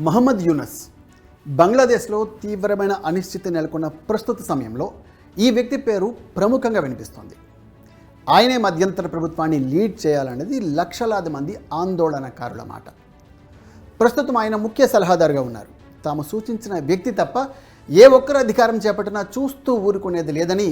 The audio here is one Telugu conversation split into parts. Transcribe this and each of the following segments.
మహమ్మద్ యూనస్. బంగ్లాదేశ్లో తీవ్రమైన అనిశ్చితి నెలకొన్న ప్రస్తుత సమయంలో ఈ వ్యక్తి పేరు ప్రముఖంగా వినిపిస్తోంది. ఆయనే మధ్యంతర ప్రభుత్వాన్ని లీడ్ చేయాలనేది లక్షలాది మంది ఆందోళనకారుల మాట. ప్రస్తుతం ఆయన ముఖ్య సలహాదారుగా ఉన్నారు. తాము సూచించిన వ్యక్తి తప్ప ఏ ఒక్కరు అధికారం చేపట్టినా చూస్తూ ఊరుకునేది లేదని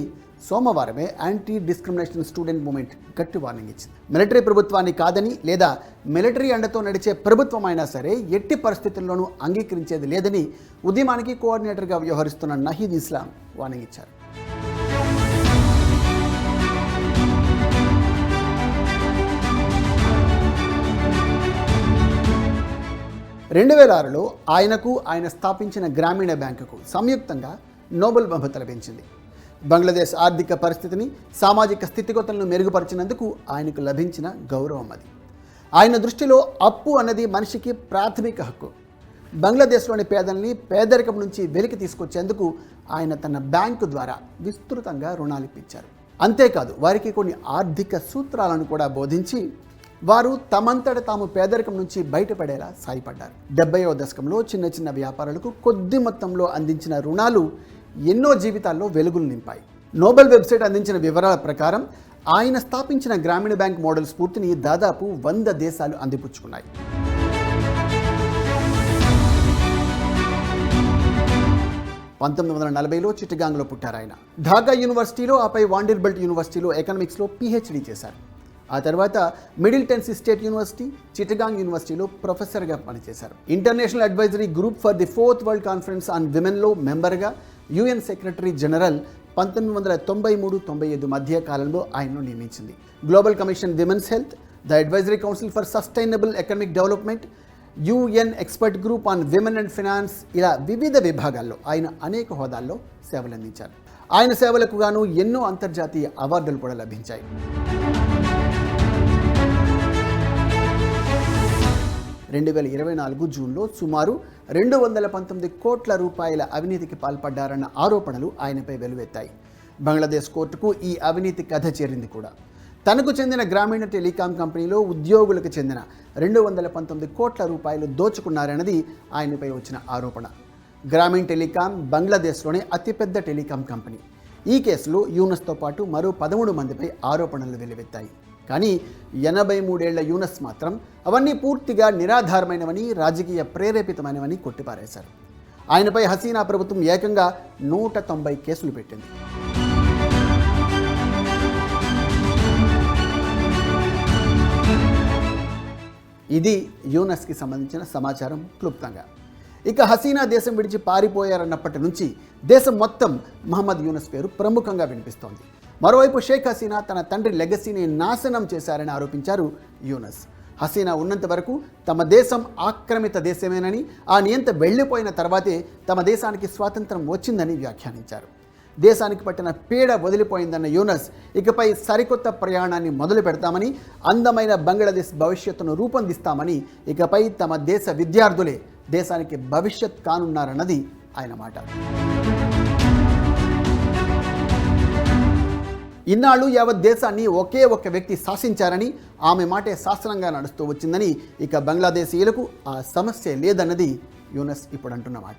సోమవారమే యాంటీ డిస్క్రిమినేషన్ స్టూడెంట్ మూమెంట్ గట్టి వార్నింగ్ ఇచ్చింది. మిలిటరీ ప్రభుత్వాన్ని కాదని లేదా మిలిటరీ అండతో నడిచే ప్రభుత్వం అయినా సరే ఎట్టి పరిస్థితుల్లోనూ అంగీకరించేది లేదని ఉద్యమానికి కోఆర్డినేటర్గా వ్యవహరిస్తున్న నహీద్ ఇస్లాం వార్నింగ్ ఇచ్చారు. రెండు వేల ఆరులో ఆయనకు ఆయన స్థాపించిన గ్రామీణ బ్యాంకుకు సంయుక్తంగా నోబెల్ బహుమతి లభించింది. బంగ్లాదేశ్ ఆర్థిక పరిస్థితిని సామాజిక స్థితిగతులను మెరుగుపరిచినందుకు ఆయనకు లభించిన గౌరవం అది. ఆయన దృష్టిలో అప్పు అన్నది మనిషికి ప్రాథమిక హక్కు. బంగ్లాదేశ్లోని పేదల్ని పేదరికం నుంచి వెలికి తీసుకొచ్చేందుకు ఆయన తన బ్యాంకు ద్వారా విస్తృతంగా రుణాలు ఇప్పించారు. అంతేకాదు వారికి కొన్ని ఆర్థిక సూత్రాలను కూడా బోధించి వారు తమంతట తాము పేదరికం నుంచి బయటపడేలా సాయపడ్డారు. డెబ్బైవ దశకంలో చిన్న చిన్న వ్యాపారులకు కొద్ది మొత్తంలో అందించిన రుణాలు ఎన్నో జీవితాల్లో వెలుగులు నింపాయి. నోబెల్ వెబ్సైట్ అందించిన వివరాల ప్రకారం ఆయన స్థాపించిన గ్రామీణ బ్యాంక్ మోడల్ స్ఫూర్తిని దాదాపు వంద దేశాలు అందిపుచ్చుకున్నాయి. పంతొమ్మిది వందల నలభైలో చిట్టగాంగ్లో పుట్టారు ఆయన ఢాకా యూనివర్సిటీలో ఆపై వాండిర్బెల్ట్ యూనివర్సిటీలో ఎకనామిక్స్లో పిహెచ్డి చేశారు. ఆ తర్వాత Middle Tennessee State University Chittagong యూనివర్సిటీలో ప్రొఫెసర్గా పనిచేశారు. International advisory group for the fourth world conference on విమెన్లో మెంబర్గా యుఎన్ సెక్రటరీ జనరల్ పంతొమ్మిది వందల తొంభై మూడు తొంభై ఐదు మధ్య కాలంలో ఆయనను నియమించింది. Global commission women's health the advisory council for sustainable economic development UN expert group on women and finance ఇలా వివిధ విభాగాల్లో ఆయన అనేక హోదాల్లో సేవలందించారు. ఆయన సేవలకు గాను ఎన్నో అంతర్జాతీయ అవార్డులు కూడా లభించాయి. రెండు వేల ఇరవై నాలుగు జూన్లో సుమారు రెండు వందల పంతొమ్మిది కోట్ల రూపాయల అవినీతికి పాల్పడ్డారన్న ఆరోపణలు ఆయనపై వెలువెత్తాయి. బంగ్లాదేశ్ కోర్టుకు ఈ అవినీతి కథ చేరింది కూడా. తనకు చెందిన గ్రామీణ టెలికాం కంపెనీలో ఉద్యోగులకు చెందిన రెండు వందల పంతొమ్మిది కోట్ల రూపాయలు దోచుకున్నారన్నది ఆయనపై వచ్చిన ఆరోపణ. గ్రామీణ్ టెలికాం బంగ్లాదేశ్లోనే అతిపెద్ద టెలికాం కంపెనీ. ఈ కేసులో యూనస్తో పాటు మరో పదమూడు మందిపై ఆరోపణలు వెలువెత్తాయి. కానీ ఎనభై మూడేళ్ళ యూనస్ మాత్రం అవన్నీ పూర్తిగా నిరాధారమైనవని రాజకీయ ప్రేరేపితమైనవని కొట్టిపారేశారు. ఆయనపై హసీనా ప్రభుత్వం ఏకంగా నూట తొంభై కేసులు పెట్టింది. ఇది యూనస్కి సంబంధించిన సమాచారం క్లుప్తంగా. ఇక హసీనా దేశం విడిచి పారిపోయారన్నప్పటి నుంచి దేశం మొత్తం మహమ్మద్ యూనస్ పేరు ప్రముఖంగా వినిపిస్తోంది. మరోవైపు షేక్ హసీనా తన తండ్రి లెగసీని నాశనం చేశారని ఆరోపించారు యూనస్. హసీనా ఉన్నంత వరకు తమ దేశం ఆక్రమిత దేశమేనని ఆ నియంత వెళ్ళిపోయిన తర్వాతే తమ దేశానికి స్వాతంత్రం వచ్చిందని వ్యాఖ్యానించారు. దేశానికి పట్టిన పీడ వదిలిపోయిందన్న యూనస్ ఇకపై సరికొత్త ప్రయాణాన్ని మొదలు పెడతామని అందమైన బంగ్లాదేశ్ భవిష్యత్తును రూపొందిస్తామని ఇకపై తమ దేశ విద్యార్థులే దేశానికి భవిష్యత్ కానున్నారన్నది ఆయన మాట. ఇన్నాళ్ళు యావత్ దేశాన్ని ఒకే ఒక్క వ్యక్తి శాసించారని ఆమె మాటే శాసనంగా నడుస్తూ వచ్చిందని ఇక బంగ్లాదేశీయులకు ఆ సమస్య లేదన్నది యూనస్ ఇప్పుడు అంటున్నమాట